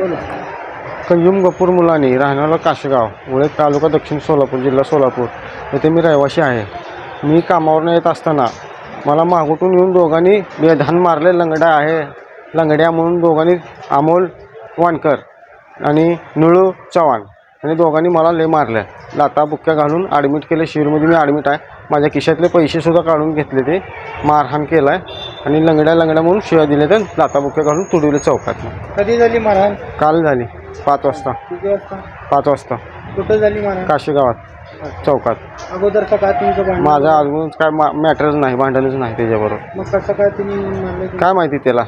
बोला. कय्यूम गपूर मुलानी राहणारा काशेगाव उळे तालुका दक्षिण सोलापूर जिल्हा सोलापूर. येथे मी रहिवासी आहे. मी कामावरून येत असताना मला मागोटून येऊन दोघांनी बेधान मारले लंगड्या आहे लंगड्या म्हणून दोघांनी अमोल वानकर आणि निळू चव्हाण आणि दोघांनी मला लय मारलं. लाता बुक्क्या घालून ॲडमिट केलं. शिरमध्ये मी ॲडमिट आहे. माझ्या खिशातले पैसेसुद्धा काढून घेतले ते. मारहाण केला आहे आणि लंगड्या लंगड्या म्हणून शिव्या दिल्या तर लाता बुक्क्या घालून तुडवले चौकात. कधी झाली मारहाण? काल झाली. पाच वाजता. किती वाजता? पाच वाजता. कुठं झाली मारहाण? काशी गावात. चौकात. अगोदरचा काय तुमचं भांडण? माझा अजून काय मॅटरच नाही भांडणच नाही त्याच्याबरोबर. मग कसं काय तुम्ही मारलं तुम्ही? काय माहिती त्याला?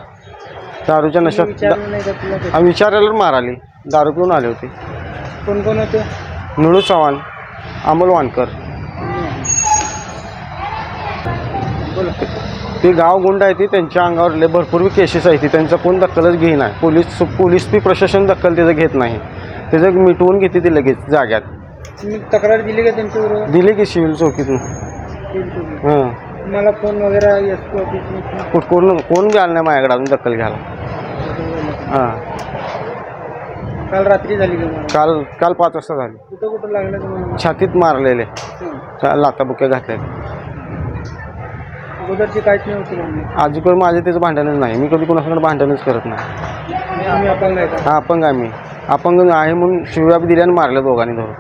दारूच्या नशात विचारलं नाही का तुला विचारायला माराली. दारू पिऊन आले होते. कोण कोण होते? निळू चव्हाण अमोल वानकर. बोला. ते गाव गुंड आहे ती त्यांच्या अंगावर लय भरपूर केसेस आहे ती. त्यांचा कोण दखलच घेईना. पोलीस पोलीस बी प्रशासन दखल त्याचं घेत नाही. त्याचं मिटवून घेते ती लगेच जाग्यात. तुम्ही तक्रार दिली का त्यांच्या बरोबर दिली की सिव्हिल चौकीतून. हां. मला फोन वगैरे कुठ कोण कोण बी आलं नाही माझ्याकडे अजून दखल घ्यायला. हां. काल रात्री झाली? काल काल पाच वाजता झाली. कुठं कुठं लागलं छातीत मारलेले. लाताबुक्या घातल्या. अगोदरची काहीच आजूकडे माझे त्याचं भांडणच नाही. मी कधी कोणाकडे भांडणच करत नाही. अपंग हा अपंग आहे मी. अपंग आहे म्हणून शिव्या बी दिल्या आणि मारल्या दोघांनी धरून.